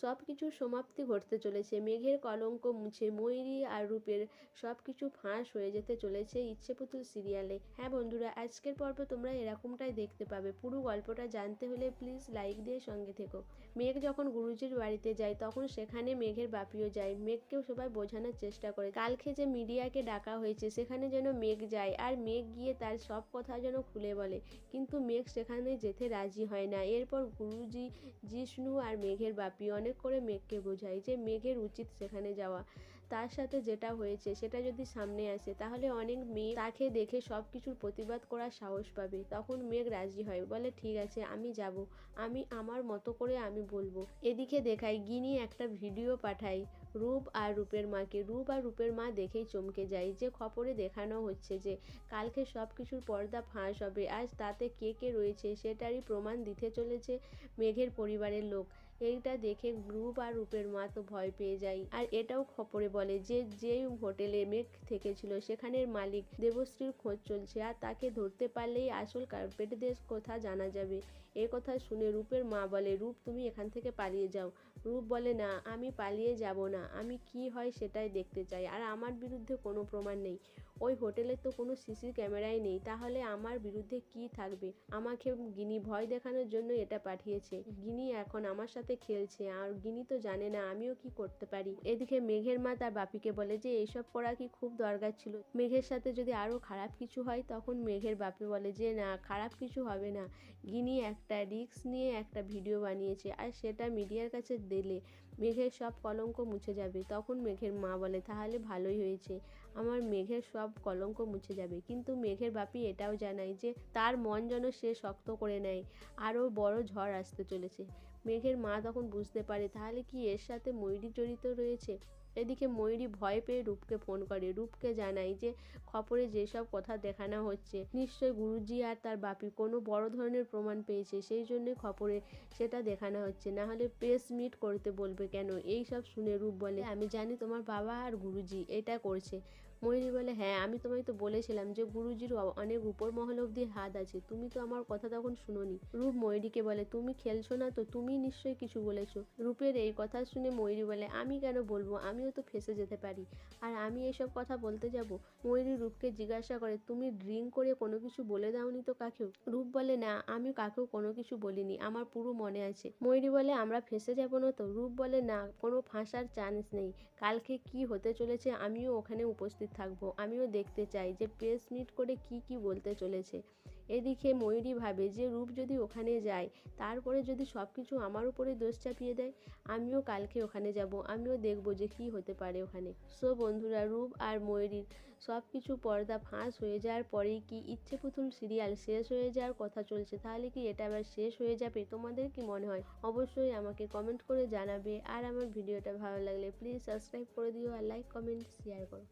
সব কিছুর সমাপ্তি ঘটতে চলেছে। মেঘের কলঙ্ক মুছে ময়ূরী আর রূপের সব কিছু ফাঁস হয়ে যেতে চলেছে ইচ্ছে পুতুল সিরিয়ালে। হ্যাঁ বন্ধুরা, আজকের পর্ব তোমরা এরকমটাই দেখতে পাবে। পুরো গল্পটা জানতে হলে প্লিজ লাইক দিয়ে সঙ্গে থেকো। মেঘ যখন গুরুজির বাড়িতে যায়, তখন সেখানে মেঘের বাপিও যায়। মেঘকেও সবাই বোঝানোর চেষ্টা করে। কালকে যে মিডিয়াকে ডাকা হয়েছে, সেখানে যেন মেঘ যায় আর মেঘ গিয়ে তার সব কথা যেন খুলে বলে। কিন্তু মেঘ সেখানে যেতে রাজি হয় না। এরপর গুরুজি, জিষ্ণু আর মেঘের বাপি অনেক করে মেঘকে বোঝায় যে মেঘের উচিত সেখানে যাওয়া। তার সাথে যেটা হয়েছে, সেটা যদি সামনে আসে, তাহলে অনেক মেয়ে তাকে দেখে সব কিছুর প্রতিবাদ করার সাহস পাবে। তখন মেঘ রাজি হয়, বলে, ঠিক আছে, আমি যাব। আমি আমার মতো করে আমি বলব। এদিকে দেখাই গিনি একটা ভিডিও পাঠাই রূপ আর রূপের মাকে। রূপ আর রূপের মা দেখেই চমকে যায় যে খবরে দেখানো হচ্ছে যে কালকে সব কিছুর পর্দা ফাঁস হবে। আজ তাতে কে কে রয়েছে, সেটারই প্রমাণ দিতে চলেছে মেঘের পরিবারের লোক। এইটা দেখে রূপ আর রূপের মা তো ভয় পেয়ে যায়। আর এটাও খবরে বলে যে, যেই হোটেলে মেঘ থেকেছিল, সেখানের মালিক দেবশ্রীর খোঁজ চলছে আর তাকে ধরতে পারলেই আসল কার্পেট দেশ কোথা জানা যাবে। এ কথা শুনে রূপের মা বলে, রূপ, তুমি এখান থেকে পালিয়ে যাও। রূপ বলে, না, আমি পালিয়ে যাব না। আমি কি হয় সেটাই দেখতে চাই। আর আমার বিরুদ্ধে কোনো প্রমাণ নেই। ওই হোটেলে তো কোনো সিসি ক্যামেরাই নেই। তাহলে আমার বিরুদ্ধে কি থাকবে? আমাকে গিনি ভয় দেখানোর জন্য এটা পাঠিয়েছে। গিনি এখন আমার সাথে খেলছে, আর গিনি তো জানে না আমিও কি করতে পারি। এদিকে মেঘের মা তার বাপিকে বলে যে এইসব পড়া কি খুব দরকার ছিল। মেঘের সাথে যদি আরও খারাপ কিছু হয়, তখন মেঘের বাপি বলে যে, না, খারাপ কিছু হবে না। গিনি একটা রিস্ক নিয়ে একটা ভিডিও বানিয়েছে, আর সেটা মিডিয়ার কাছে দিলে। মেঘের সব কলঙ্ক মুছে যাবে। তখন মেঘের মা বলে, তাহলে ভালোই হয়েছে। আমার মেঘের সব কলঙ্ক মুছে যাবে। কিন্তু মেঘের বাপি এটাও জানায় যে, তার মন যেন সে শক্ত করে নেয়। আরও বড় ঝড় আসতে চলেছে। মেঘের মা তখন বুঝতে পারে, তাহলে কি এর সাথে ময়ূরী জড়িত রয়েছে? এদিকে ময়ূরী ভয় পেয়ে রূপকে ফোন করে। রূপকে জানায় যে, খবরে যেসব কথা দেখানো হচ্ছে নিশ্চয় গুরুজি আর তার বাপি কোনো বড় ধরনের প্রমাণ পেয়েছে, সেই জন্যই খবরে সেটা দেখানো হচ্ছে। না হলে প্রেস মিট করতে বলবে কেন? এই সব শুনে রূপ বলে, আমি জানি তোমার বাবা আর গুরুজি এটা করছে। ময়ূরী বলে হ্যাঁ আমি তোমায় তো বলেছিলাম যে গুরুজির অনেক উপর মহল অব্দি হাত আছে। তুমি তো আমার কথা তখন শুনোনি। রূপ ময়ূরীকে বলে, তুমি খেলছো না তো তুমি নিশ্চয়ই কিছু বলেছ? রূপের এই কথা শুনে ময়ূরী বলে, আমি কেন বলব? আমিও তো ফেসে যেতে পারি। আর আমি এসব কথা বলতে যাব? ময়ূরী রূপকে জিজ্ঞাসা করে, তুমি ড্রিঙ্ক করে কোনো কিছু বলে দাওনি তো কাকেও? রূপ বলে, না, আমি কাকেও কোনো কিছু বলিনি। আমার পুরো মনে আছে। ময়ূরী বলে, আমরা ফেসে যাব না তো? রূপ বলে, না, কোনো ফাঁসার চান্স নেই। কালকে কি হতে চলেছে আমিও ওখানে উপস্থিত থাকব, আমিও দেখতে চাই যে প্রেস মিট করে কি কি বলতে চলেছে। এদিকে ময়ূরী ভাবে যে রূপ যদি ওখানে যায়, তারপরে যদি সব কিছু আমার উপরে দোষ চাপিয়ে দেয়, আমিও কালকে ওখানে যাব, আমিও দেখব যে কি হতে পারে ওখানে। সো বন্ধুরা, রূপ আর ময়ূরীর সব কিছু পর্দা ফাঁস হয়ে যাওয়ার পরেই কি ইচ্ছে পুতুল সিরিয়াল শেষ হয়ে যাওয়ার কথা চলছে, তাহলে কি এটা আবার শেষ হয়ে যাবে? তোমাদের কি মনে হয়? অবশ্যই আমাকে কমেন্ট করে জানাবে। আর আমার ভিডিওটা ভালো লাগলে প্লিজ সাবস্ক্রাইব করে দিও আর লাইক কমেন্ট শেয়ার করো।